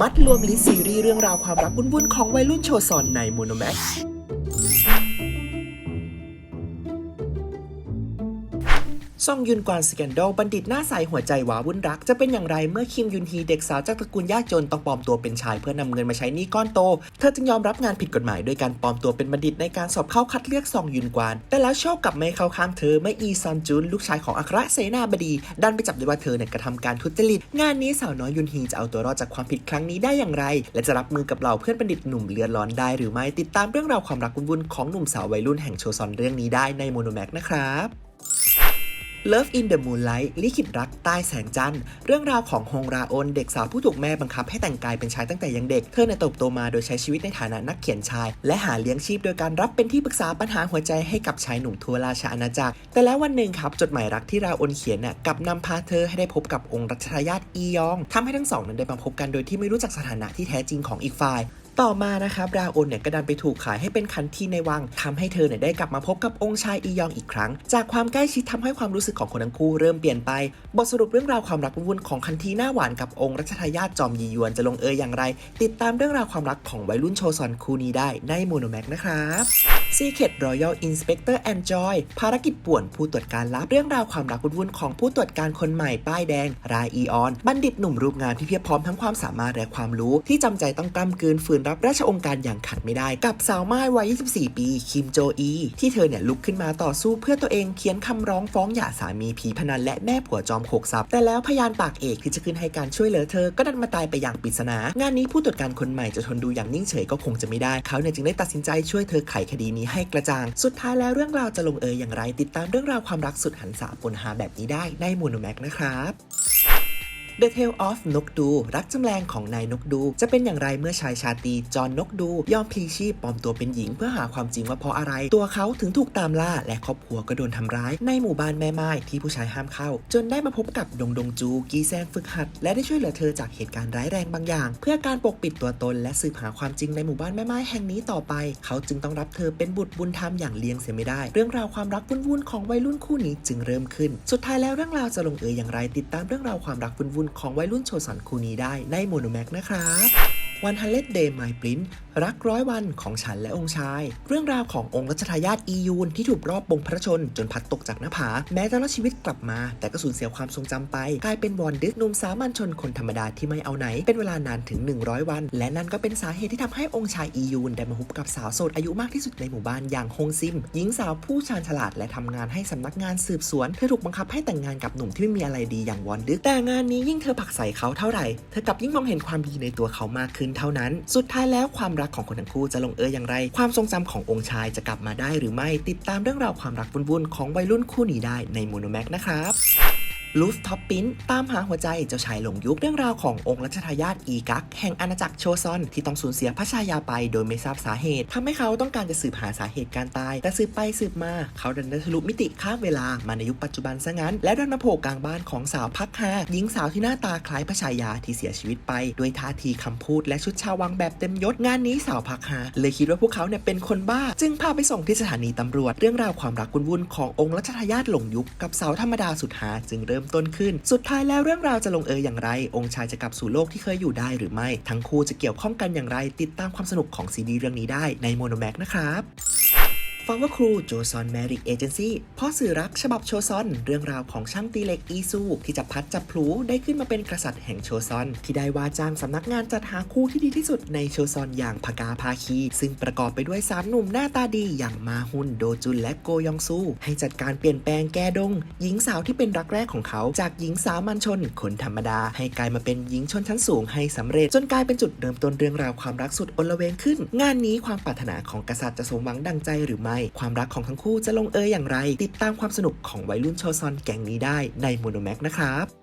มัดรวมลิสต์ซีรีส์เรื่องราวความรักวุ่นๆของวัยรุ่นโชซอนในโมโนแม็ก ซ่องยุนกวานสแกนโดลบัณฑิตหน้าใสหัวใจหวาวุ่นรัก จะเป็นอย่างไรเมื่อคิมยุนฮีเด็กสาวจากตระกูลยากจนต้องปลอมตัวเป็นชายเพื่อนำเงินมาใช้หนี้ก้อนโต เธอจึงยอมรับงานผิดกฎหมายด้วยการปลอมตัวเป็นบัณฑิตในการสอบเข้าคัดเลือกซองยุนกวาน แต่แล้วโชคกลับไม่เข้าข้างเธอเมื่ออีซอนจุนลูกชายของอัครเสนาบดีดันไปจับได้ว่าเธอเนี่ยกระทำการทุจริต งานนี้สาวน้อยยุนฮีจะเอาตัวรอดจากความผิดครั้งนี้ได้อย่างไร และจะรับมือกับเหล่าเพื่อนบัณฑิตหนุ่มเลือดร้อนได้หรือไม่ติดตามเรื่องราวความรักวุ่นๆของหนุ่มสาววัยรุ่นแห่งโชซอนเรื่องนี้ได้ในโมโนแม็กนะครับ Love in the Moonlight ลิขิตรักใต้แสงจันทร์ เรื่องราวของฮงราโอนเด็กสาวผู้ถูกแม่บังคับให้แต่งกายเป็นชายตั้งแต่ยังเด็ก เธอเนี่ยเติบโตมาโดยใช้ชีวิตในฐานะนักเขียนชาย และหาเลี้ยงชีพโดยการรับเป็นที่ปรึกษาปัญหาหัวใจให้กับชายหนุ่มทัวราชอาณาจักร แต่แล้ววันหนึ่งครับ จดหมายรักที่ราโอนเขียนน่ะกับนำพาเธอให้ได้พบกับองค์รัชทายาทอียองทำให้ทั้งสองนั้นได้มาพบกันโดยที่ไม่รู้จักสถานะที่แท้จริงของอีกฝ่าย ต่อมานะครับราโอนเนี่ยก็ดันไปถูกขายให้เป็นคันที่ในวังทำให้เธอเนี่ยได้กลับมาพบกับองค์ชายอียองอีกครั้ง จากความใกล้ชิดทำให้ความรู้สึกของคนทั้งคู่เริ่มเปลี่ยนไป บทสรุปเรื่องราวความรักวุ่นของคันทีหน้าหวานกับองค์รัชทายาทจอมยียวนจะลงเอยอย่างไร ติดตามเรื่องราวความรักของวัยรุ่นโชซอนคู่นี้ได้ในโมโนแม็กนะครับ Secret Royal Inspector and Joy ภารกิจป่วนผู้ตรวจการลับเรื่องราวความรักวุ่นของผู้ตรวจการคนใหม่ป้ายแดงรายอีออน บัณฑิตหนุ่มรูปงามที่เพียบพร้อมทั้งความสามารถและความรู้ที่จำใจต้องกล้ำกืนฝืนรับราชองค์การอย่างขัดไม่ได้ กับสาวม่ายวัย 24 ปี คิมโจอี ที่เธอเนี่ยลุกขึ้นมาต่อสู้เพื่อตัวเองเขียนคำร้องฟ้องหย่าสามีผีพนันและแม่ผัวจอมโขกทรัพย์แต่แล้วพยานปากเอกที่จะขึ้นให้การช่วยเหลือเธอก็ดันมาตายไปอย่างปริศนา งานนี้ผู้ตรวจการคนใหม่จะทนดูอย่างนิ่งเฉยก็คงจะไม่ได้เขาเนี่ยจึงได้ตัดสินใจช่วยเธอไขคดีนี้ให้กระจ่าง สุดท้ายแล้วเรื่องราวจะลงเอยอย่างไร ติดตามเรื่องราวความรักสุดหันษาปนหาแบบนี้ได้ในมูนแม็กนะครับ The Tale of นกดู รักจำแรงของนายนกดู จะเป็นอย่างไรเมื่อชายชาตีจอนนกดู ยอมพลีชีพปลอมตัวเป็นหญิง เพื่อหาความจริงว่าเพราะอะไร ตัวเขาถึงถูกตามล่า และครอบครัวก็โดนทำร้าย ในหมู่บ้านแม่ไม้ที่ผู้ชายห้ามเข้า จนได้มาพบกับดงดงจู กีแซงฝึกหัด และได้ช่วยเหลือเธอจากเหตุการณ์ร้ายแรงบางอย่าง เพื่อการปกปิดตัวตน และสืบหาความจริงในหมู่บ้านแม่ไม้แห่งนี้ต่อไป เขาจึงต้องรับเธอเป็นบุตรบุญธรรมอย่างเลี้ยงเสียไม่ได้ เรื่องราวความรักวุ่นๆของวัยรุ่นคู่นี้จึงเริ่มขึ้น สุดท้ายแล้วเรื่องราวจะลงเอยอย่างไรติดตามเรื่องราวความรักวุ่นของวัยรุ่นโชสันคูนี้ได้ในโมโนแม็กนะครับ วันฮันเลดเดย์ไมปรินรักร้อยวันของฉันและองค์ชาย เรื่องราวขององค์รัชทายาทอียูนที่ถูกรอบบงพระชน จนพัดตกจากหน้าผา แม้จะรอดชีวิตกลับมา แต่ก็สูญเสียความทรงจำไป กลายเป็นวอนดึกหนุ่มสามัญชนคนธรรมดาที่ไม่เอาไหน เป็นเวลานานถึง 100 วัน และนั่นก็เป็นสาเหตุที่ทำให้องค์ชายอียูนได้มาพบกับสาวโสดอายุมากที่สุดในหมู่บ้านอย่างฮงซิม หญิงสาวผู้ชาญฉลาดและทำงานให้สำนักงานสืบสวนเธอถูกบังคับให้แต่งงานกับหนุ่มที่ไม่มีอะไรดีอย่างวอนดึก แต่งานนี้ยิ่งเธอผักใส่เขาเท่าไหร่เธอกลับยิ่งมองเห็นความดีในตัวเขามากขึ้นเท่านั้น สุดท้ายแล้วความรักของคนทั้งคู่จะลงเอยอย่างไร ความทรงจำขององค์ชายจะกลับมาได้หรือไม่ติดตามเรื่องราวความรักวุ่นๆของวัยรุ่นคู่นี้ได้ในโมโนแม็กนะครับ ลูฟท็อปปิ้นตามหาหัวใจเจ้าชายหลงยุคเรื่องราวขององค์รัชทายาทอีกัก แห่งอาณาจักรโชซอน ที่ต้องสูญเสียพระชายาไปโดยไม่ทราบสาเหตุทำให้เขาต้องการจะสืบหาสาเหตุการตาย แต่สืบไปสืบมา เขาดันได้ทะลุมิติข้ามเวลามาในยุคปัจจุบันซะงั้น และดันมาโผล่กลางบ้านของสาวพักฮาหญิงสาวที่หน้าตาคล้ายพระชายาที่เสียชีวิตไป ด้วยท่าทีคำพูดและชุดชาววังแบบเต็มยศงานนี้สาวพักฮาเลยคิดว่าพวกเขาเนี่ยเป็นคนบ้า จึงพาไปส่งที่สถานีตำรวจ เรื่องราวความรักวุ่นๆขององค์รัชทายาทหลงยุคกับสาวธรรมดาสุดหาจึงเริ่มต้นขึ้น สุดท้ายแล้วเรื่องราวจะลงเอยอย่างไร องค์ชายจะกลับสู่โลกที่เคยอยู่ได้หรือไม่ ทั้งคู่จะเกี่ยวข้องกันอย่างไร ติดตามความสนุกของซีดีเรื่องนี้ได้ในโมโนแม็กนะครับ ฟังว่าครูโจซอนแมริกเอเจนซี่พ่อสื่อรักฉบับโชซอน เรื่องราวของช่างตีเหล็กอีซู ที่จะพัดจับพลูได้ขึ้นมาเป็นกษัตริย์แห่งโชซอน ที่ได้ว่าจ้างสำนักงานจัดหาคู่ที่ดีที่สุดในโชซอนอย่างพกาพาคี ซึ่งประกอบไปด้วยสามหนุ่มหน้าตาดีอย่างมาฮุนโดจุนและโกยองซู ให้จัดการเปลี่ยนแปลงแกดง หญิงสาวที่เป็นรักแรกของเขา จากหญิงสามัญชนคนธรรมดา ให้กลายมาเป็นหญิงชนชั้นสูงให้สำเร็จ จนกลายเป็นจุดเริ่มต้นเรื่องราวความรักสุดอลเวงขึ้น งานนี้ความปรารถนาของกษัตริย์จะสมหวังดังใจหรือไม่ความรักของทั้งคู่จะลงเอยอย่างไร ติดตามความสนุกของวัยรุ่นโชซอนแก๊งนี้ได้ในโมโนแม็กนะครับ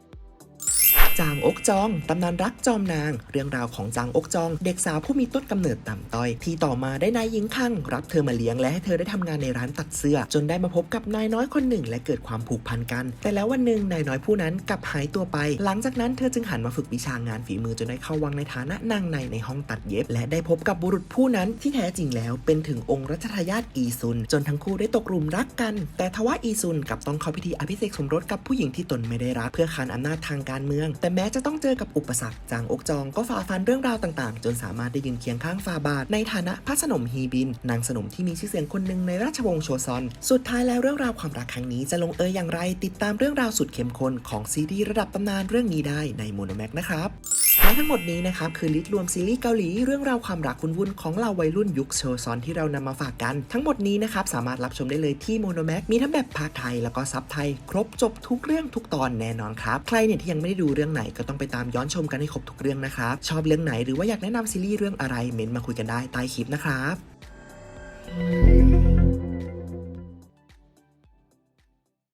จางอกจอง ตำนานรักจอมนาง เรื่องราวของจางอกจอง เด็กสาวผู้มีต้นกำเนิดต่ำต้อย ที่ต่อมาได้นายหญิงคังรับเธอมาเลี้ยงและให้เธอได้ทำงานในร้านตัดเสื้อ จนได้มาพบกับนายน้อยคนหนึ่ง และเกิดความผูกพันกัน แต่แล้ววันหนึ่งนายน้อยผู้นั้นกลับหายตัวไป หลังจากนั้นเธอจึงหันมาฝึกวิชางานฝีมือจนได้เข้าวังในฐานะนางในในห้องตัดเย็บ และได้พบกับบุรุษผู้นั้นที่แท้จริงแล้วเป็นถึงองค์รัชทายาทอีซุน จนทั้งคู่ได้ตกหลุมรักกัน แต่ทว่าอีซุนกลับต้องเข้าพิธีอภิเษกสมรสกับผู้หญิงที่ตนไม่ได้รักเพื่อขานอำนาจทางการเมืองแต่แต่แม้จะต้องเจอกับอุปสรรค จางอกจองก็ฝ่าฟันเรื่องราวต่างๆ จนสามารถได้ยืนเคียงข้างฟาบาทในฐานะพระสนมฮีบิน นางสนมที่มีชื่อเสียงคนหนึ่งในราชวงศ์โชซอน สุดท้ายแล้วเรื่องราวความรักครั้งนี้จะลงเอยอย่างไร ติดตามเรื่องราวสุดเข้มข้นของซีรีส์ระดับตำนานเรื่องนี้ได้ในโมโนแม็กนะครับ และทั้งหมดนี้นะครับคือลิสต์รวมซีรีส์เกาหลีเรื่องราวความรักวุ่นๆของเหล่าวัยรุ่นยุคโชซอนที่เรานำมาฝากกัน ทั้งหมดนี้นะครับสามารถรับชมได้เลยที่โมโนแม็กมีทั้งแบบภาคไทยแล้วก็ซับไทย ครบจบทุกเรื่องทุกตอนแน่นอนครับ ใครเนี่ยที่ยังไม่ได้ดูเรื่องไหนก็ต้องไปตามย้อนชมกันให้ครบทุกเรื่องนะครับ ชอบเรื่องไหนหรือว่าอยากแนะนำซีรีส์เรื่องอะไรเม้นต์มาคุยกันได้ใต้คลิปนะครับ